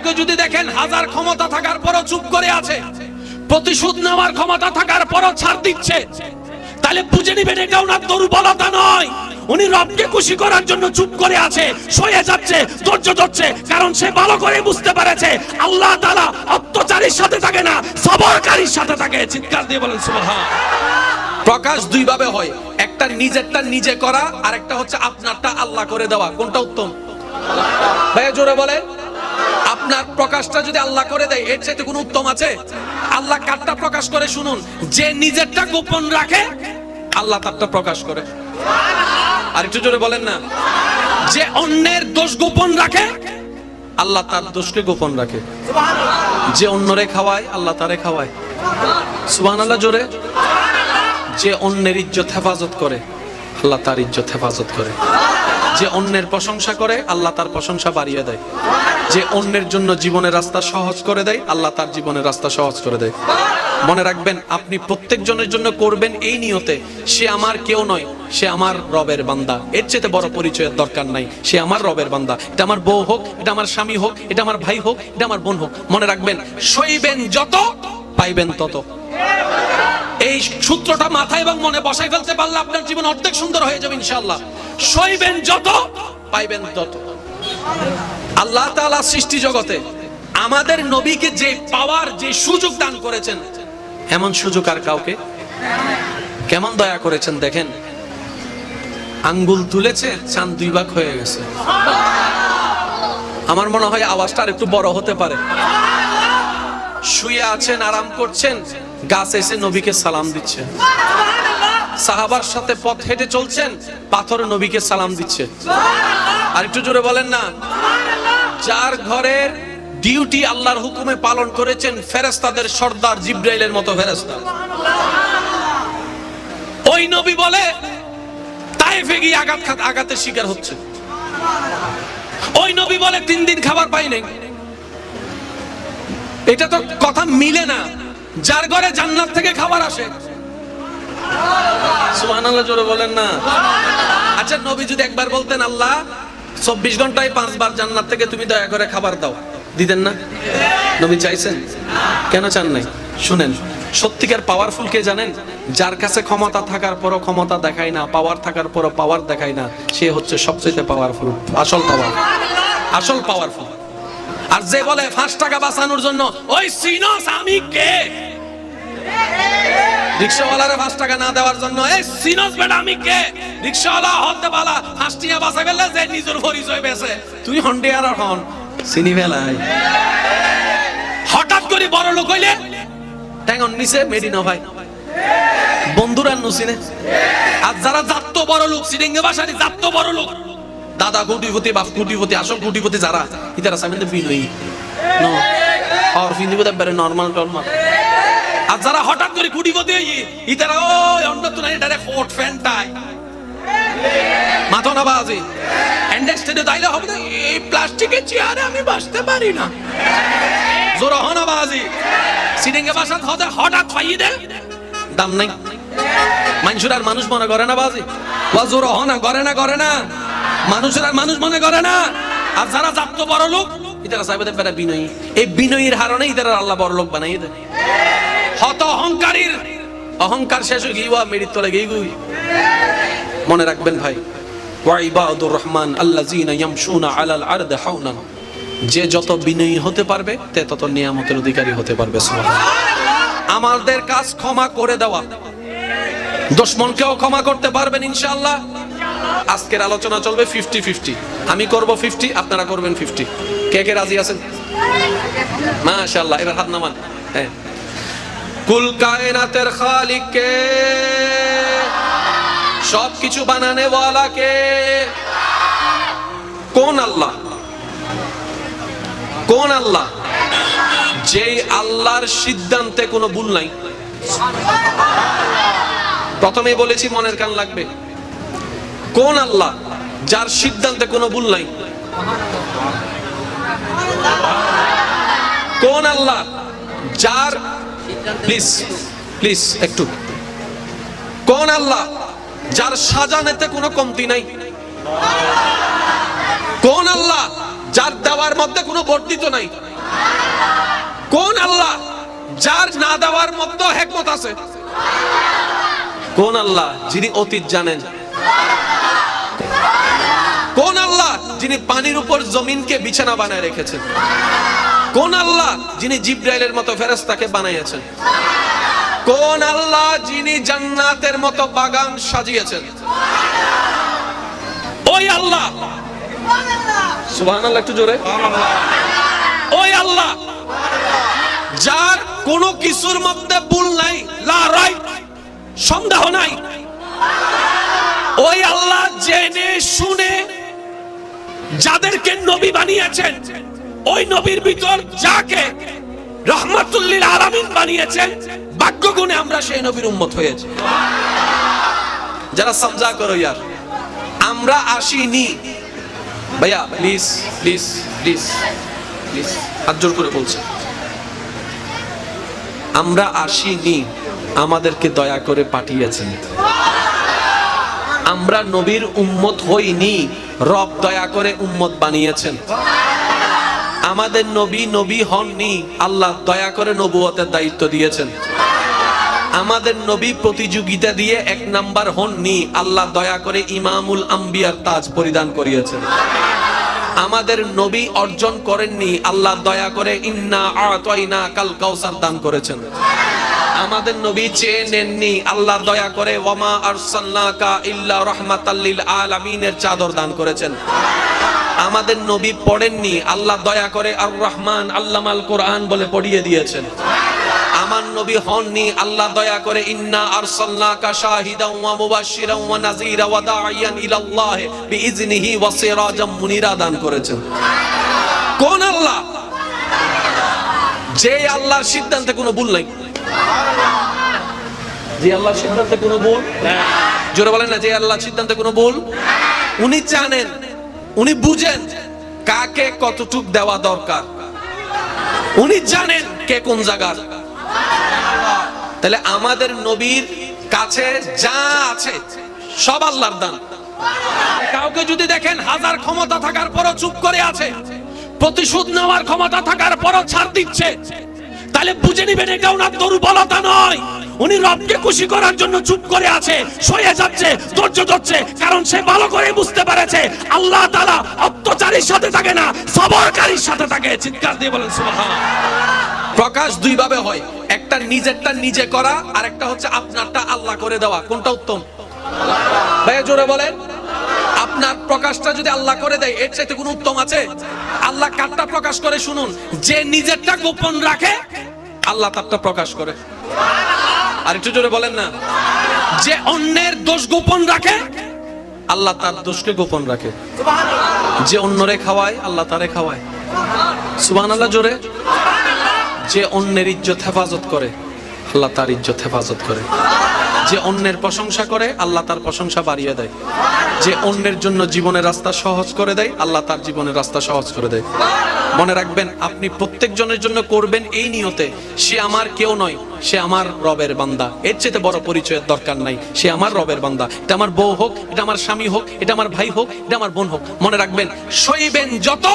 কাউকে যদি দেখেন হাজার ক্ষমতা থাকার পরও চুপ করে আছে, প্রতিশোধ নেওয়ার ক্ষমতা থাকার পরও ছাড় দিচ্ছে, তাহলে বুঝে নিবেন এটা ওনার দুর্বলতা নয়। উনি রবকে খুশি করার জন্য চুপ করে আছে, সয়ে যাচ্ছে, ধৈর্য ধরছে, কারণ সে ভালো করে বুঝতে পেরেছে, আল্লাহ তাআলা অত্যাচারীর সাথে থাকে না, সবরকারীর সাথে থাকে। চিৎকার দিয়ে বলেন, সুবহান। প্রকাশ দুই ভাবে হয়, একটা নিজেরটা নিজে করা আর একটা হচ্ছে আপনারটা আল্লাহ করে দেওয়া। কোনটা উত্তম? ভাইয়া জোরে বলেন। আপনার প্রকাশটা যদি আল্লাহ করে দেয়, এর চাইতে কোনো উত্তম আছে? আল্লাহ কারটা প্রকাশ করে শুনুন। যে নিজেরটা গোপন রাখে, আল্লাহ তারটা প্রকাশ করে। আর একটু জোরে বলেন না। যে অন্যের দোষ গোপন রাখে, আল্লাহ তার দোষকে গোপন রাখে। যে অন্যরে খাওয়ায়, আল্লাহ তারে খাওয়ায়। সুবহানাল্লাহ, জোরে। যে অন্যের ইজ্জত হেফাজত করে, আল্লাহ তার ইজ্জত হেফাজত করে। যে অন্যের প্রশংসা করে, আল্লাহ তার প্রশংসা বাড়িয়ে দেয়। যে অন্যের জন্য জীবনের রাস্তা সহজ করে দেয়, আল্লাহ তার জীবনের রাস্তা সহজ করে দেয়। মনে রাখবেন, আপনি প্রত্যেকজনের জন্য করবেন এই নিয়তে, সে আমার কেউ নয়, সে আমার রবের বান্দা। এর চেয়ে বড় পরিচয়ের দরকার নাই, সে আমার রবের বান্দা। এটা আমার বউ হোক, এটা আমার স্বামী হোক, এটা আমার ভাই হোক, এটা আমার বোন হোক। মনে রাখবেন, সইবেন যত, পাইবেন তত। এই সূত্রটা মাথায় এবং মনে বসাই ফেলতে পারলে আপনার জীবন অর্ধেক সুন্দর হয়ে যাবে ইনশাআল্লাহ। সইবেন যত, পাইবেন তত। আল্লাহ তাআলা সৃষ্টি জগতে আমাদের নবীকে যে পাওয়ার, যে সুযোগ দান করেছেন, এমন সুযোগ আর কাউকে? কেমন দয়া করেছেন দেখেন? আঙ্গুল তুলেছে চান দুই ভাগ হয়ে গেছে। আমার মনে হয় আওয়াজটা আর একটু বড় হতে পারে। শুয়ে আছেন, আরাম করছেন, গাছ এসে নবীকে সালাম দিচ্ছে। সাহাবার সাথে পথ হেঁটে চলছেন, পাথর নবীকে সালাম দিচ্ছে। আর একটু জোরে বলেন না। যার ঘরের ডিউটি আল্লাহর হুকুমে পালন করেছেন ফেরেস্তাদের সর্দার জিব্রাইলের মতো ফেরেস্তা ওই নবী বলে তাইফে গিয়ে আঘাত আঘাতের শিকার হচ্ছে। ওই নবী বলে তিন দিন খাবার পাই নাই। এটা তো কথা মিলে না। যার ঘরে জান্নাত থেকে খাবার আসে। সুবহানাল্লাহ। জোরে বলেন না। আচ্ছা নবী যদি একবার বলতেন আল্লাহ চব্বিশ ঘন্টায় পাঁচবার জান্নাত থেকে তুমি দয়া করে খাবার দাও। দিতেন না? নবী চাইছেন? কেন চান নাই? শুনেন, সত্যিকার পাওয়ারফুল কে জানেন? যার কাছে ক্ষমতা থাকার পরও ক্ষমতা দেখায় না পাওয়ার থাকার পরও পাওয়ার দেখায় না, সে হচ্ছে সবচেয়ে পাওয়ারফুল আসল পাওয়ার আসল পাওয়ারফুল আর যে বলে, পাঁচ টাকা বাঁচানোর জন্য, ওই সিনস আমি কে? রিক্সাওয়ালারে পাঁচ টাকা না দেওয়ার জন্য। এই সিনস বেটা, আমি কে? রিক্সাওয়ালা হতে পালা বাঁচা ফেললে যে নিজের পরিচয় বেছে। তুই হন্ডে আর হন, চিনি হঠাৎ করে বড় লোক হইলে ট্যাঙ্গন নিচে মেডিনা ভাই। বন্ধুরা নুসিনে। আর যারা জাত বড় লোক, সিরিঙ্গে বাসারি জাত বড় লোক, দাদা কোটিপতি, বাপ কোটিপতি, আসল কোটিপতি যারা, ইতারা সামনে বিনয়ী। ন? আর নরমাল টরমাল। আর যারা হঠাৎ করে কোটিপতি হই ইতারা ওই অন্য তো নাই এটারে কোট ফ্যান্টাই মাথা না বাজে অ্যান্ডারস্ট্যান্ডে তাইলে হবে না, এই প্লাস্টিকের চেয়ারে আমি বসতে পারি না। জোর হনা বাজি সিডিংয়ে বাসাত হতে হঠাৎ পাইয়ে দে। দাম নাই। মানুষের আর মানুষ মনে করে না বাজি। বা জোর হনা করে না করে না। মানুষের আর মানুষ মনে করে না। আর যারা জাত বড় লোক ইতারা সাহেবদের বেড়া বিনয়ী। এই বিনয়ীর হারণে ইতারা আল্লাহ বড় লোক বানাই দেয়। হত অহংকারীর। অহংকার শেষ হয়ে গিয়ে মেরিত তলে গিয়ে গুই। মনে রাখবেন ভাই ওয়াইবাদুর রহমান আল্লাযিনা ইয়ামশুনা আলাল আরদি হাওনান যে যত বিনয়ী হতে পারবে, তে তত নিয়ামতের অধিকারী হতে পারবে আমাদের কাজ ক্ষমা করে দেওয়া। দুশ্মনকেও ক্ষমা করতে পারবেন, ইনশাআল্লাহ। আজকের আলোচনা চলবে ফিফটি ফিফটি। আমি করব ফিফটি, আপনারা করবেন ফিফটি। কে কে রাজি আছেন? মাশাআল্লাহ, এবার হাত নামান। হ্যাঁ। কুল কায়নাতের খালিক কে সব কিছু বানানে ওয়ালা কে কোন আল্লাহ? কোন আল্লাহ? যেই আল্লাহর সিদ্ধান্তে কোনো ভুল নাই। প্রথমেই বলেছি, মনের কান লাগবে। কোন আল্লাহ যার সিদ্ধান্তে কোনো ভুল নাই? কোন আল্লাহ যার প্লিজ প্লিজ একটু কোন আল্লাহ যার সাজানেতে কোনো কমতি নাই? কোন আল্লাহ যার দেওয়ার মধ্যে কোনো বর্ধিত নাই? কোন আল্লাহ যার না দেওয়ার মধ্যে হেকমত আছে? কোন আল্লাহ যিনি অতীত জানেন? যিনি পানির উপর জমিনকে বিছানা বানায় রেখেছেন। কোন আল্লাহ যিনি জিব্রাইলের মতো ফেরেশতাকে বানাইয়েছেন? কোন আল্লাহ যিনি জান্নাতের মতো বাগান সাজিয়েছেন? ওই আল্লাহ! একটু জোরে। ওই আল্লাহ! যার কোনো কিছুর মধ্যে ভুল নাই, লা রাইট সন্দেহ নাই। ওই আল্লাহ জেনে শুনে যাদেরকে নবী বানিয়েছেন, ওই নবীর ভিতর যাকে রহমাতুল্লিল আলামিন বানিয়েছেন ভাগ্য গুণে আমরা সেই নবীর উম্মত হয়েছে। যারা সমজা করো ইয়ার, আমরা আসিনি। ভাইয়া প্লিজ প্লিজ প্লিজ প্লিজ হাত জোর করে বলছে। আমরা আসিনি, আমাদেরকে দয়া করে পাঠিয়েছেন। আমরা নবীর উম্মত হইনি। রব দয়া করে উম্মত বানিয়েছেন। আমাদের নবী নবী হননি, আল্লাহ দয়া করে নবুয়তের দায়িত্ব দিয়েছেন। আমাদের নবী প্রতিযোগিতা দিয়ে এক নাম্বার হননি, আল্লাহ দয়া করে ইমামুল আম্বিয়ার তাজ পরিধান করিয়েছেন। আমাদের নবী অর্জন করেননি, আল্লাহ দয়া করে ইন্না আতাইনা কাল কাউসার দান করেছেন। আমাদের নবী চেয়ে নেননি আল্লাহ দয়া করে ওয়ামা আরসালনাকা ইল্লা রাহমাতাল লিল আলামিনের চাদর দান করেছেন। আমাদের নবী পড়েননি, আল্লাহ দয়া করে আর রহমান আল্লাহ আল্লামাল কোরআন বলে পড়িয়ে দিয়েছেন। আমার নবী হননি, আল্লাহ দয়া করে ইন্না আরসালনাকা শাহিদাও ওয়া মুবাশশিরাও ওয়া নাযীরা ওয়া দাঈয়ান ইলাল্লাহ বিইজনিহি ওয়া সিরাজাম মুনিরা দান করেছেন। কোন আল্লাহ? যে আল্লাহর সিদ্ধান্তে কোনো ভুল নাই। যে আল্লাহর সিদ্ধান্তে কোনো ভুল? জোরে বলেন না যে আল্লাহর সিদ্ধান্তে কোনো ভুল? উনি জানেন, উনি বুঝেন কাকে কতটুক দেওয়া দরকার। উনি জানেন কে কোন জায়গার। তাহলে আমাদের নবীর কাছে যা আছে, সব আল্লাহর দান। কাউকে যদি দেখেন হাজার ক্ষমতা থাকার পরও চুপ করে আছে, প্রতিশোধ নেওয়ার ক্ষমতা থাকার পরও ছাড় দিচ্ছে তাহলে বুঝে নিবেন এটা ওনার দুর্বলতা নয়। উনি রবকে খুশি করার জন্য চুপ করে আছে, সয়ে যাচ্ছে, ধৈর্য ধরছে, কারণ সে ভালো করে বুঝতে পেরেছে, আল্লাহ তাআলা অত্যাচারীর সাথে থাকে না, সবরকারীর সাথে থাকে, চিৎকার দিয়ে বলেন সুবহান প্রকাশ দুই ভাবে হয়, একটা নিজেরটা নিজে করা আর একটা হচ্ছে আপনারটা আল্লাহ করে দেওয়া। কোনটা উত্তম? ভাইয়া, জোরে বলেন। আপনার প্রকাশটা যদি আল্লাহ করে দেয়, এর চাইতে কোনো উত্তম আছে? আল্লাহ কারটা প্রকাশ করে শুনুন, যে নিজেরটা গোপন রাখে আল্লাহ তারটা প্রকাশ করে। আর একটু জোরে বলেন না। যে অন্যের দোষ গোপন রাখে, আল্লাহ তার দোষকে গোপন রাখে। যে অন্যরে খাওয়ায়, আল্লাহ তারে খাওয়ায়। সুবান আল্লাহ জোরে। যে অন্যের ইজ্জত হেফাজত করে, আল্লাহ তার ইজ্জত হেফাজত করে। যে অন্যের প্রশংসা করে, আল্লাহ তার প্রশংসা বাড়িয়ে দেয়। যে অন্যের জন্য জীবনের রাস্তা সহজ করে দেয়, আল্লাহ তার জীবনের রাস্তা সহজ করে দেয়। মনে রাখবেন, আপনি প্রত্যেক জনের জন্য করবেন এই নিয়তে, সে আমার কেউ নয়, সে আমার রবের বান্দা। এর চেয়ে বড় পরিচয়ের দরকার নাই, সে আমার রবের বান্দা। এটা আমার বউ হোক, এটা আমার স্বামী হোক, এটা আমার ভাই হোক, এটা আমার বোন হোক। মনে রাখবেন, সইবেন যত,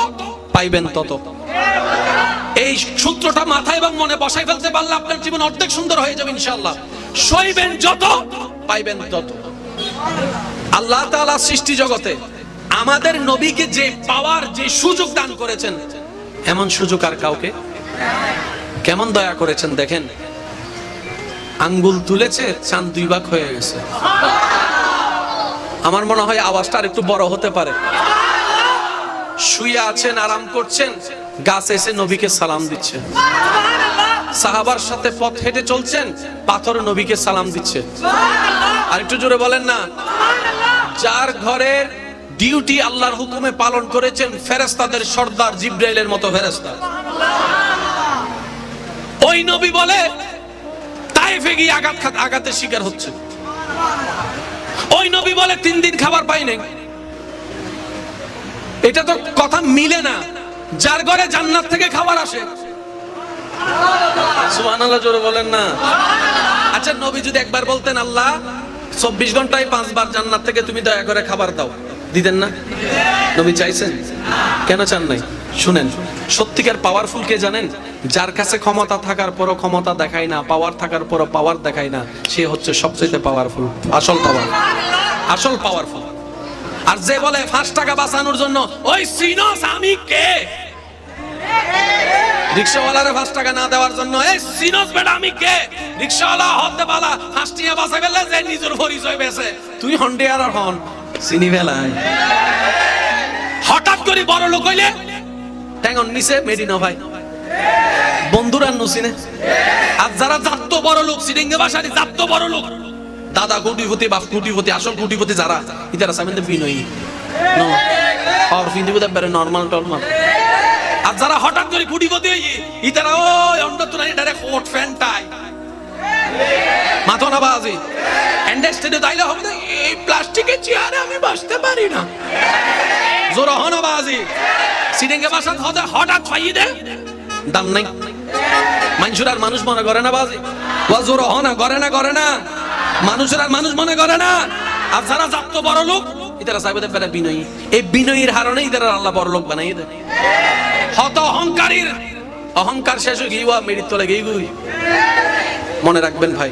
পাইবেন তত। এই সূত্রটা মাথায় এবং মনে বসাই ফেলতে পারলে আপনার জীবন অর্ধেক সুন্দর হয়ে যাবে ইনশাল্লাহ সইবেন যত, পাইবেন তত। আল্লাহ তাআলা সৃষ্টি জগতে আমাদের নবীকে যে পাওয়ার, যে সুযোগ দান করেছেন, এমন সুযোগ আর কাউকে? কেমন দয়া করেছেন দেখেন? আঙ্গুল তুলেছে চান দুই ভাগ হয়ে গেছে। আমার মনে হয় আওয়াজটা আর একটু বড় হতে পারে। শুয়ে আছেন, আরাম করছেন। গাছ এসে নবীকে সালাম দিচ্ছে। সাহাবার সাথে পথ হেঁটে চলছেন, পাথর নবীকে সালাম দিচ্ছে। আর একটু জোরে বলেন না, যার ঘরের ডিউটি আল্লাহর হুকুমে পালন করেছেন ফেরেস্তাদের সর্দার জিব্রাইলের মতো ফেরেস্তা ওই নবী বলে তাইফে গিয়ে আঘাত আঘাতের শিকার হচ্ছে। ওই নবী বলে, তিন দিন খাবার পাই নাই। এটা তো কথা মিলে না। যার ঘরে জান্নাত থেকে খাবার আসে। সুবহানাল্লাহ জোরে বলেন না। আচ্ছা নবী যদি একবার বলতেন আল্লাহ চব্বিশ ঘন্টায় পাঁচবার জান্নাত থেকে তুমি দয়া করে খাবার দাও। দিতেন না? নবী চাইছেন? কেন চান নাই? শুনেন সত্যিকার পাওয়ারফুল কে জানেন? যার কাছে ক্ষমতা থাকার পরও ক্ষমতা দেখায় না পাওয়ার থাকার পরও পাওয়ার দেখায় না সে হচ্ছে সবচেয়ে পাওয়ারফুল আসল পাওয়ার আসল পাওয়ারফুল আর যে বলে পাঁচ টাকা বাঁচানোর জন্য, ওই সিনস, আমি কে? রিক্সাওয়ালারে পাঁচ টাকা না দেওয়ার জন্য এই সিনস বেটা, আমি কে? রিক্সাওয়ালা হতে পালা, পাঁচ বাঁচা ফেললে যে নিজের পরিচয় বেছে তুই হন্ডে আর হন, চিনি ফেলাই। হঠাৎ করে বড় লোক হইলে ট্যাঙ্গন নিছে, মেডিনো ভাই। বন্ধুরা নুসিনে। আর যারা জাত বড় লোক, সিরিঙ্গে বাসারি জাত বড় লোক। দাদা কোটিপতি, বাপ কোটিপতি, আসল কোটিপতি যারা, ইতারা সামনে বিনয়ী। আর ফিন্দি বুদা বেরে নরমাল টরমাল আর যারা হঠাৎ করে কোটিপতি ইতারা ওই অন্য তো নাই ডারে কোট ফ্যান্টাই মাথা না বাজি। এন্ডারস্ট্যান্ড তাইলে হবে না, এই প্লাস্টিকের চেয়ারে আমি বসতে পারি না। জোর হনা বাজি। সিরিঙ্গে বাসাত হতে হঠাৎ ফাইয়ে দে। দাম নাই। মানুষের আর মানুষ মনে করে না বাজি। জোর হনা করে না করে না। মানুষের আর মানুষ মনে করে না। আর যারা জাত বড় লোক ইতারা সাহেবদের বেড়া বিনয়ী। এই বিনয়ীর হারণে ইতারা আল্লাহ বড় লোক বানাই দেয় হত অহংকারীর। অহংকার শেষ হয়ে গিয়ে মেরিত তোলে গিয়ে গুই। মনে রাখবেন ভাই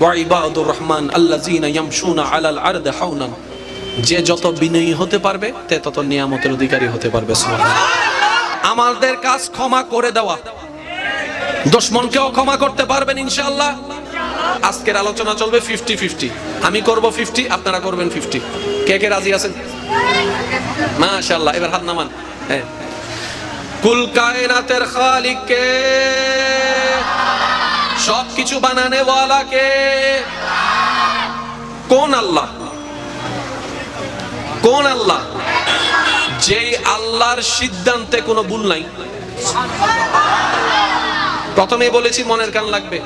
ওয়াইবাদুর রহমান আল্লাযিনা ইয়ামশুনা আলাল আরদি হাওনান। যে যত বিনয়ী হতে পারবে, তে তত নিয়ামতের অধিকারী হতে পারবে আমাদের কাজ ক্ষমা করে দেওয়া। দুশ্মনকেও ক্ষমা করতে পারবেন, ইনশাআল্লাহ। আজকের আলোচনা চলবে ফিফটি ফিফটি আমি করব ফিফটি আপনারা করবেন ফিফটি কে কে রাজি আছেন? মাশাআল্লাহ, এবার হাত নামান। হ্যাঁ। কুল খালিক কে সব কিছু বানানে ওয়ালা কে কোন আল্লাহ? কোন আল্লাহ? যেই আল্লাহর সিদ্ধান্তে কোনো ভুল নাই। প্রথমেই বলেছি মনের কান লাগবে।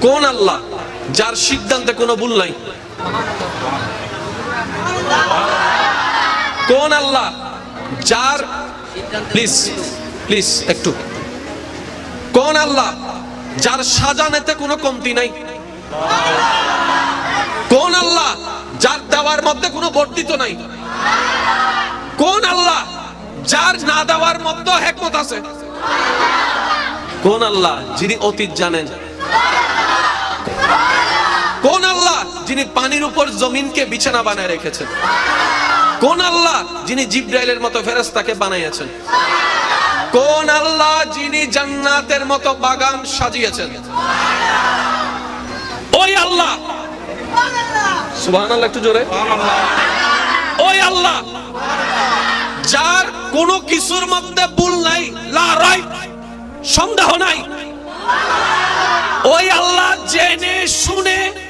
কোন আল্লাহ যার সিদ্ধান্তে কোনো ভুল নাই? কোন আল্লাহ যার প্লিজ প্লিজ একটু। কোন আল্লাহ যার সাজানেতে কোনো কমতি নাই? কোন আল্লাহ যার দেওয়ার মধ্যে কোনো বর্ধিত নাই? কোন আল্লাহ যার না দেওয়ার মধ্যে হেকমত আছে? কোন আল্লাহ যিনি অতীত জানেন কোন আল্লাহ যিনি পানির উপর জমিনকে বিছানা বানায় রেখেছেন। কোন আল্লাহ যিনি জিব্রাইলের মতো ফেরেশতাকে বানাইয়াছেন? কোন আল্লাহ যিনি জান্নাতের মতো বাগান সাজিয়েছেন? ওই আল্লাহ! একটু জোরে। ওই আল্লাহ! যার কোন কিছুর মধ্যে ভুল নাই, লা রাইট সন্দেহ নাই। ওই আল্লাহ জেনে শুনে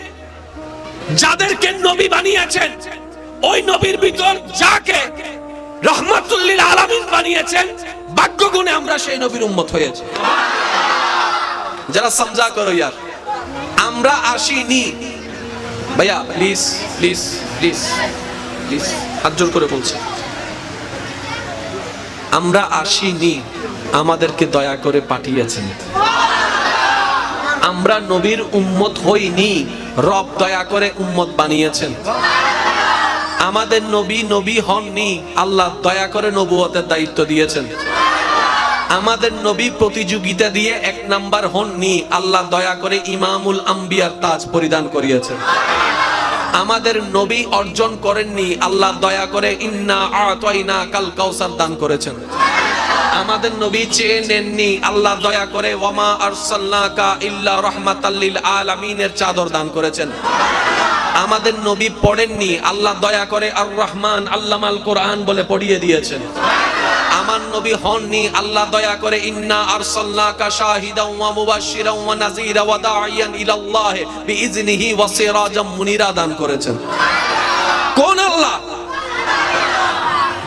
যাদেরকে নবী বানিয়েছেন, ওই নবীর ভিতর যাকে রহমাতুল্লিল আলামিন বানিয়েছেন ভাগ্য গুণে আমরা সেই নবীর উম্মত হয়েছে। যারা সমঝা করো ইয়ার, আমরা আসিনি। ভাইয়া প্লিজ প্লিজ প্লিজ প্লিজ হাত জোর করে বলছি। আমরা আসিনি, আমাদেরকে দয়া করে পাঠিয়েছেন। আমরা নবীর উম্মত হইনি। রব দয়া করে উম্মত বানিয়েছেন। আমাদের নবী নবী হননি। আল্লাহ দয়া করে নবুয়তের দায়িত্ব দিয়েছেন। আমাদের নবী প্রতিযোগিতা দিয়ে এক নাম্বার হননি। আল্লাহ দয়া করে ইমামুল আম্বিয়ার তাজ পরিধান করিয়েছেন। আমাদের নবী অর্জন করেননি। আল্লাহ দয়া করে ইন্না আতাইনা কাল কাউসার দান করেছেন। আমাদের নবী চেয়ে নেননি আল্লাহ দয়া করে ওয়ামা আরসালনাকা ইল্লা রাহমাতাল লিল আলামিনের চাদর দান করেছেন। আমাদের নবী পড়েননি। আল্লাহ দয়া করে আর রহমান আল্লামাল কোরআন বলে পড়িয়ে দিয়েছেন। আমার নবী হননি। আল্লাহ দয়া করে, ইন্না আরসালনাকা শাহিদাও ওয়া মুবাশশিরাও ওয়া নাযীরা ওয়া দাঈয়ান ইলাল্লাহ বিইজনিহি ওয়া সিরাজাম মুনিরা দান করেছেন। কোন আল্লাহ?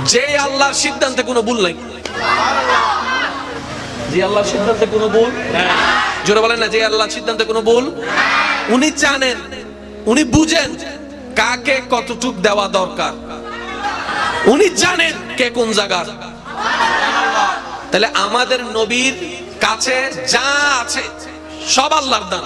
যে আল্লাহর সিদ্ধান্তে কোনো ভুল নাই। যে আল্লাহর সিদ্ধান্তে কোনো ভুল? জোরে বলেন না যে আল্লাহর সিদ্ধান্তে কোনো ভুল? উনি জানেন উনি বুঝেন কাকে কতটুক দেওয়া দরকার। উনি জানেন কে কোন জায়গার। তাহলে আমাদের নবীর কাছে যা আছে সব আল্লাহর দান।